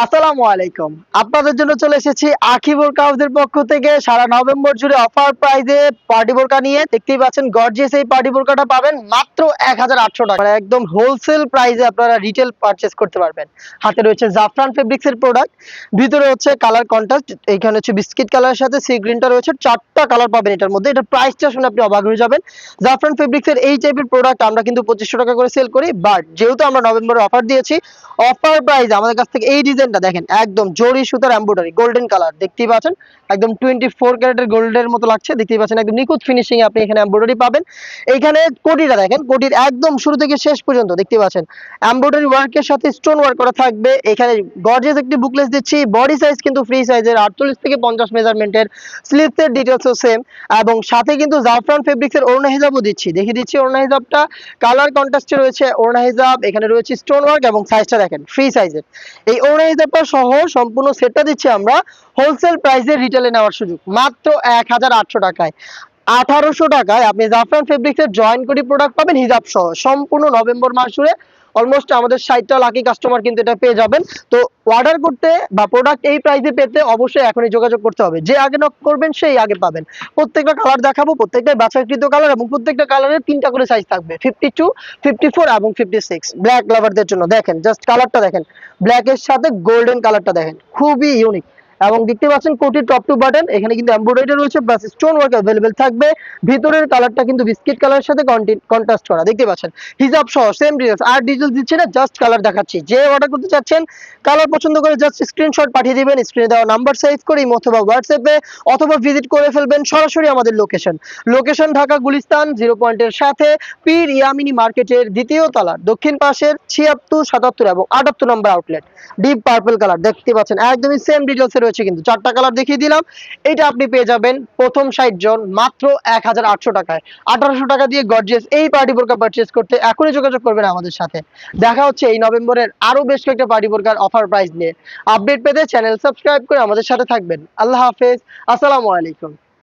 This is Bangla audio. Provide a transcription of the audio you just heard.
আসসালামু আলাইকুম। আপনাদের জন্য চলে এসেছি আখি হাউসের পক্ষ থেকে। সারা নভেম্বর জুড়ে অফার প্রাইজে পার্টি বোরকা নিয়ে দেখতেই পাচ্ছেন গর্জিয়াস এই পার্টি বোরকাটা পাবেন মাত্র এক হাজার আটশো টাকা। মানে একদম হোলসেল প্রাইজে আপনারা রিটেল পারচেস করতে পারবেন। হাতে রয়েছে জাফরান ফেব্রিক্স এর প্রোডাক্ট ভিতরে হচ্ছে কালার কন্ট্রাস্ট এখানে হচ্ছে বিস্কিট কালারের সাথে সি গ্রিনটা রয়েছে। চারটা কালার পাবেন এটার মধ্যে। এটা প্রাইসটা শুনে আপনি অবাক হয়ে যাবেন। জাফরান ফেব্রিক্স এর এই টাইপের প্রোডাক্ট আমরা কিন্তু পঁচিশশো টাকা করে সেল করি। বাট যেহেতু আমরা নভেম্বরে অফার দিয়েছি অফার প্রাইস আমাদের কাছ থেকে এই ডিজাইনটা দেখেন, একদম জরি সুতার এমব্রয়ডারি গোল্ডেন কালার দেখতেই পাচ্ছেন? একদম টোয়েন্টি ফোর ক্যারেটের গোল্ডের মতো লাগছে, দেখতেই পাচ্ছেন, একদম নিখুঁত ফিনিশিং আপনি এখানে এমব্রয়ডারি পাবেন। এইখানে কোটিটা দেখেন, কোটির একদম শুরু থেকে শেষ পর্যন্ত দেখতে পাচ্ছেন। এমব্রয়ডারি ওয়ার্কের সাথে স্টোন ওয়ার্ক করা থাকবে। এখানে গর্জিয়াস একটি বুকলেস দিচ্ছি বডি সাইজ কিন্তু ফ্রি সাইজের আটচল্লিশ থেকে পঞ্চাশ মেজারমেন্টের স্লিপসের ডিটেলসও সেম এবং সাথে কিন্তু জাফরান ফেব্রিক্স এর ওড়না হিজাবও দিচ্ছি, দেখিয়ে দিচ্ছি ওড়না হিজাবটা। কালার কন্ট্রাস্টে রয়েছে ওড়না হিজাব, এখানে রয়েছে স্টোন ওয়ার্ক এবং সাইজটা দেখেন ফ্রি সাইজের এই ওড়না হিজাবটা সহ সম্পূর্ণ সেটটা দিচ্ছি আমরা হোলসেল প্রাইসে রিটেলে নেওয়ার সুযোগ, মাত্র এক হাজার আটশো টাকায়। আঠারোশো টাকায় আপনি জাফরান ফেব্রিক্সের জয়েন্ট জয়েন করি প্রোডাক্ট পাবেন হিজাব সহ, সম্পূর্ণ নভেম্বর মাস জুড়ে অলমোস্ট আমাদের ষাটটা লাকি কাস্টমার কিন্তু এটা পেয়ে যাবেন। তো অর্ডার করতে বা প্রোডাক্ট এই প্রাইসে পেতে অবশ্যই এখনই যোগাযোগ করতে হবে। যে আগে নক করবেন, সেই আগে পাবেন। প্রত্যেকটা কালার দেখাবো প্রত্যেকটা বাছাইকৃত কালার এবং প্রত্যেকটা কালারের তিনটা করে সাইজ থাকবে। ফিফটি টু ফিফটি ফোর এবং ফিফটি সিক্স ব্ল্যাক লাভারদের জন্য। দেখেন জাস্ট কালারটা দেখেন। ব্ল্যাকের সাথে গোল্ডেন কালারটা দেখেন। খুবই ইউনিক এবং দেখতে পাচ্ছেন কোটির টপ টু বাটন এখানে কিন্তু এমব্রয়ডারি রয়েছে প্লাস স্টোন ওয়ার্ক অ্যাভেলেবেল থাকবে। ভিতরের কালারটা কিন্তু বিস্কিট কালারের সাথে কন্ট্রাস্ট করা, দেখতে পাচ্ছেন? হিজাব সহ সেম ডিটেলস আর ডিটেলস দিচ্ছি না জাস্ট কালার দেখাচ্ছি। যে অর্ডার করতে চাচ্ছেন কালার পছন্দ করে জাস্ট স্ক্রিনশট পাঠিয়ে দিবেন স্ক্রিনে দেওয়া নাম্বার সেভ করে অথবা হোয়াটসঅ্যাপে অথবা ভিজিট করে ফেলবেন সরাসরি আমাদের location location Dhaka Gulistan zero পয়েন্টের সাথে, পীর ইয়ামিনী মার্কেটের দ্বিতীয় তলার দক্ষিণ পাশের ছিয়াত্তর, সাতাত্তর এবং আটাত্তর নম্বর আউটলেট ডিপ পার্পল কালার দেখতে পাচ্ছেন, একদমই সেম ডিটেলসে রয়েছে কিন্তু চারটা কালার দেখিয়ে দিলাম। এটা আপনি পেয়ে যাবেন প্রথম ষাট জন মাত্র এক হাজার আটশো টাকায়। আঠারোশো টাকা দিয়ে গর্জিয়াস এই পার্টি বোরকা পারচেস করতে এখনই যোগাযোগ করবেন আমাদের সাথে। দেখা হচ্ছে এই নভেম্বরের আরও বেশ কয়েকটা পার্টি বোরকার অফার প্রাইস নিয়ে। আপডেট পেতে চ্যানেল সাবস্ক্রাইব করে আমাদের সাথে থাকবেন। আল্লাহ হাফেজ। আসসালামু আলাইকুম।